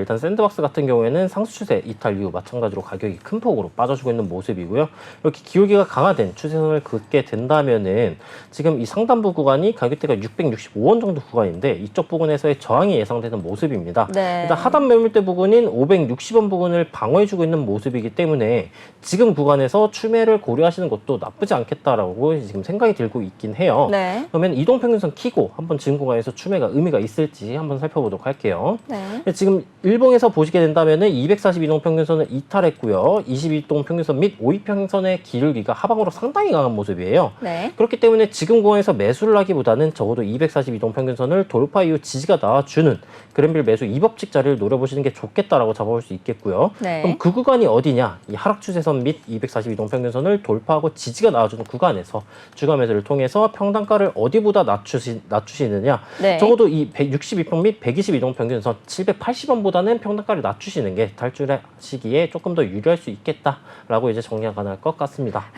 일단 샌드박스 같은 경우에는 상승 추세 이탈 이후 마찬가지로 가격이 큰 폭으로 빠져주고 있는 모습이고요. 이렇게 기울기가 강화된 추세선을 긋게 된다면은 지금 이 상단부 구간이 가격대가 665원 정도 구간인데 이쪽 부분에서의 저항이 예상되는 모습입니다. 네. 일단 하단 매물대 부분인 560원 부분을 방어해주고 있는 모습이기 때문에 지금 구간에서 추매를 고려하시는 것도 나쁘지 않겠다라고 지금 생각이 들고 있긴 해요. 네. 그러면 이동평균선 키고 한번 지금 구간에서 추매가 의미가 있을지 한번 살펴보도록 할게요. 네. 지금 일봉에서 보시게 된다면 은 242동 평균선을 이탈했고요. 22동 평균선 및 52평균선의 기울기가 하방으로 상당히 강한 모습이에요. 네. 그렇기 때문에 지금 구간에서 매수를 하기보다는 적어도 242동 평균선을 돌파 이후 지지가 나와주는 그랜빌 매수 2법칙 자리를 노려보시는 게 좋겠다라고 잡아볼 수 있겠고요. 네. 그럼 그 구간이 어디냐? 이 하락 추세선 및 242동 평균선을 돌파하고 지지가 나와주는 구간에서 주가 매수를 통해서 평단가를 어디보다 낮추시, 낮추시느냐? 네. 적어도 이 162평 및 122동 평균선 780원보다 는 평단가를 낮추시는 게 탈출하시기에 조금 더 유리할 수 있겠다라고 이제 정리가 가능할 것 같습니다.